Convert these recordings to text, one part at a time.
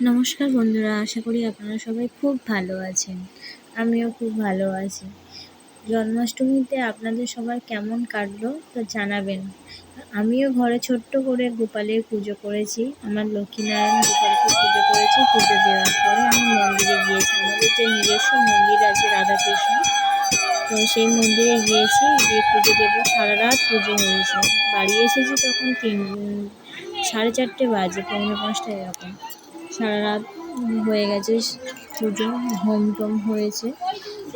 নমস্কার বন্ধুরা, আশা করি আপনারা সবাই খুব ভালো আছেন। আমিও খুব ভালো আছি। জন্মাষ্টমীতে আপনাদের সবার কেমন কাটলো তো জানাবেন। আমিও ঘরে ছোট্ট করে গোপালের পুজো করেছি, আমার লক্ষ্মীনারায়ণ গোপালকে পুজো করেছি, পুজো দেওয়ার পরে আমি মন্দিরে গিয়েছি। আমাদের যে নিজস্ব মন্দির আছে রাধাকৃষ্ণ, তো সেই মন্দিরে গিয়েছি, গিয়ে পুজো দেবো। সারা রাত পুজো হয়েছে। বাড়ি এসেছি তখন তিন, সাড়ে চারটে বাজে, পৌনে পাঁচটা এরকম। সারা রাত হয়ে গেছে, পুজো, হোম টোম হয়েছে।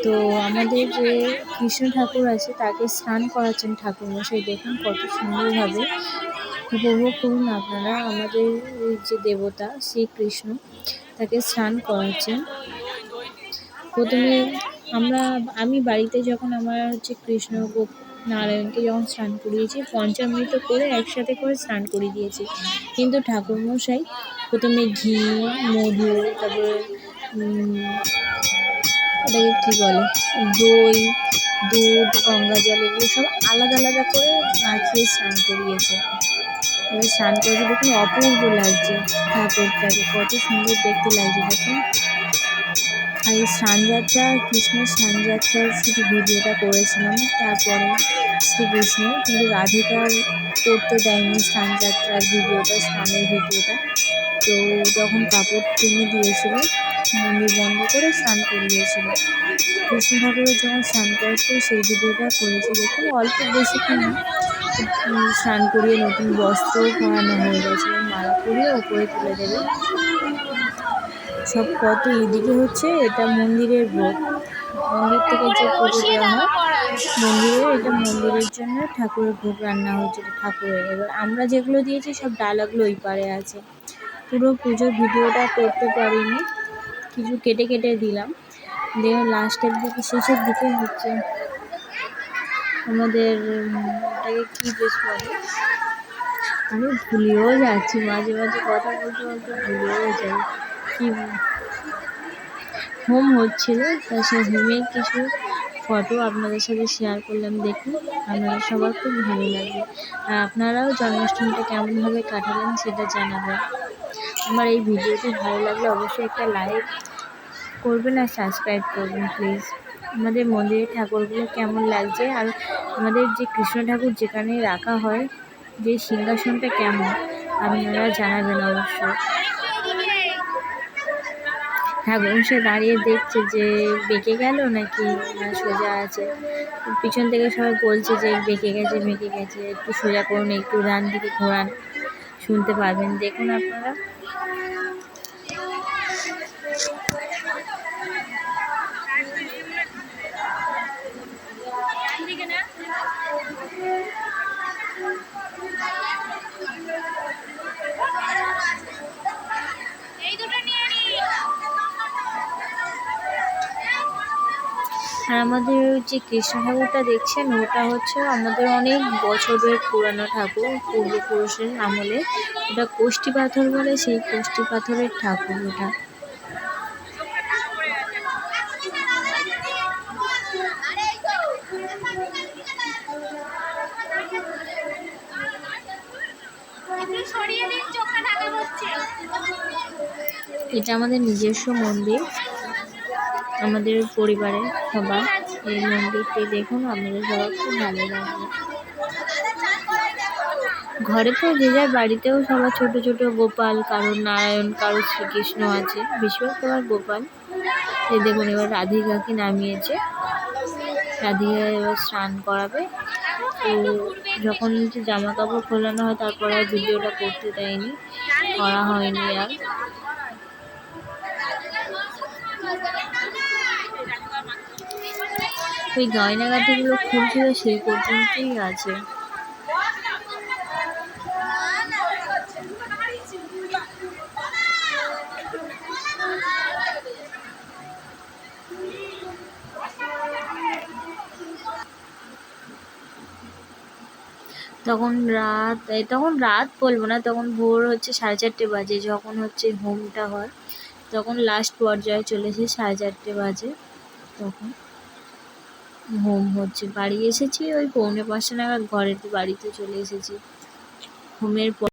তো আমাদের যে কৃষ্ণ ঠাকুর আছে, তাকে স্নান করাচ্ছেন ঠাকুরমশাই। দেখুন কত সুন্দরভাবে উপভোগ করুন আপনারা। আমাদের যে দেবতা শ্রীকৃষ্ণ তাকে স্নান করাচ্ছেন। প্রথমে আমরা, আমি বাড়িতে যখন আমার হচ্ছে কৃষ্ণ নারায়ণকে যখন স্নান করিয়েছি পঞ্চামৃত করে একসাথে করে স্নান করিয়ে দিয়েছি। কিন্তু ঠাকুরমশাই প্রথমে ঘি, মধু, তারপরে ওটাকে কী বলে? দই, দুধ, গঙ্গা জল, এগুলো সব আলাদা আলাদা করে মাখিয়ে স্নান করিয়েছে। এবার স্নান করেছে দেখুন অপূর্ব লাগছে ঠাকুরটাকে, কত সুন্দর দেখতে লাগছে, দেখুন। আর এই স্নানযাত্রা কৃষ্ণের স্নানযাত্রার শুধু ভিডিওটা করেছিলাম, তারপরে শ্রীকৃষ্ণের কিন্তু রাধিকার করতে দেয়নি স্নানযাত্রার ভিডিওটা স্নানের ভিডিওটা। তো যখন কাপড় টেনে দিয়েছিল, মন্দির বন্ধ করে স্নান করিয়েছিল। কৃষ্ণ ঠাকুরের যখন স্নান করেছিল, সেই ভিডিওটা করেছি দেখুন, অল্প বেশিক্ষণ স্নান করিয়ে নতুন বস্ত্র পরানো হয়ে গেছে, মালা পরিয়ে ওপরে তুলে দেবে। সব কত এদিকে হচ্ছে, এটা মন্দিরের ভোগ মন্দির থেকে যে পুজো দেওয়া হয়, মন্দিরে এটা মন্দিরের জন্য ঠাকুরের ভোগ রান্না হয়েছিল ঠাকুরের। এবার আমরা যেগুলো দিয়েছি, সব ডালাগুলো ওই পারে আছে। পুরো পুজোর ভিডিওটা করতে পারিনি, কিছু কেটে কেটে দিলাম। দিয়ে লাস্টের দিকে, শেষের দিকে হচ্ছে আমাদের ওটাকে কী বেশ বলে? আমি ভুলেও যাচ্ছি, মাঝে মাঝে কথা বলতে বলতে ভুলেও যাই। কী হোম হচ্ছিল, তা সে হোমের কিছু ফটো আপনাদের সাথে শেয়ার করলাম, দেখুন, আপনাদের সবার খুব ভালো লাগবে। আর আপনারাও জন্মাষ্টমীটা কেমনভাবে কাটালেন সেটা জানাবেন। আমার এই ভিডিওটি ভালো লাগলে অবশ্যই একটা লাইক করবেন আর সাবস্ক্রাইব করবেন প্লিজ আমাদের মন্দিরের ঠাকুরগুলো কেমন লাগছে আর আমাদের যে কৃষ্ণ ঠাকুর যেখানে রাখা হয়, যে সিংহাসনটা কেমন, আপনারা জানাবেন অবশ্যই। ঠাকুর সে দাঁড়িয়ে দেখছে যে বেঁকে গেল নাকি সোজা আছে। পিছন থেকে সবাই বলছে যে বেঁকে গেছে বেঁকে গেছে। একটু সোজা করুন, একটু ডান দিকে ঘোরান, শুনতে পারবেন। দেখুন আপনারা। আর আমাদের যে কৃষ্ণ ঠাকুরটা দেখছেন, ওটা হচ্ছে আমাদের অনেক বছরের পুরানো ঠাকুর, পূর্বপুরুষের আমলে। ওটা কোষ্ঠী পাথর বলে, সেই কোষ্ঠী পাথরের ঠাকুর ওটা। এটা আমাদের নিজস্ব মন্দির। আমাদের পরিবারের সবার এই মন্দিরটি দেখুন, আপনাদের সবার খুব ভালো লাগবে। ঘরে তো যে যার বাড়িতেও সবার ছোট ছোট গোপাল, কারোর নারায়ণ, কারোর শ্রীকৃষ্ণ আছে, বেশিরভাগ সবার গোপাল। এই দেখুন, এবার রাধিকাকে নামিয়েছে। রাধিকা এবার স্নান করাবে। তো যখন জামা কাপড় খোলানো হয়, তারপরে আর ভিডিওটা করতে দেয়নি, করা হয়নি আর। ওই গয়নাগাটিগুলো খুলছিল সেই পর্যন্তই আছে। তখন রাত তখন রাত বলব না, তখন ভোর হচ্ছে সাড়ে চারটে বাজে, যখন হচ্ছে হোমটা হয়, তখন লাস্ট পর্যায়ে চলেছে সাড়ে চারটে বাজে, তখন। হোম হচ্ছে। বাড়ি এসেছি ওই পৌনে পাঁচটা নাগাদ ঘরের বাড়িতে চলে এসেছি। হোমের পর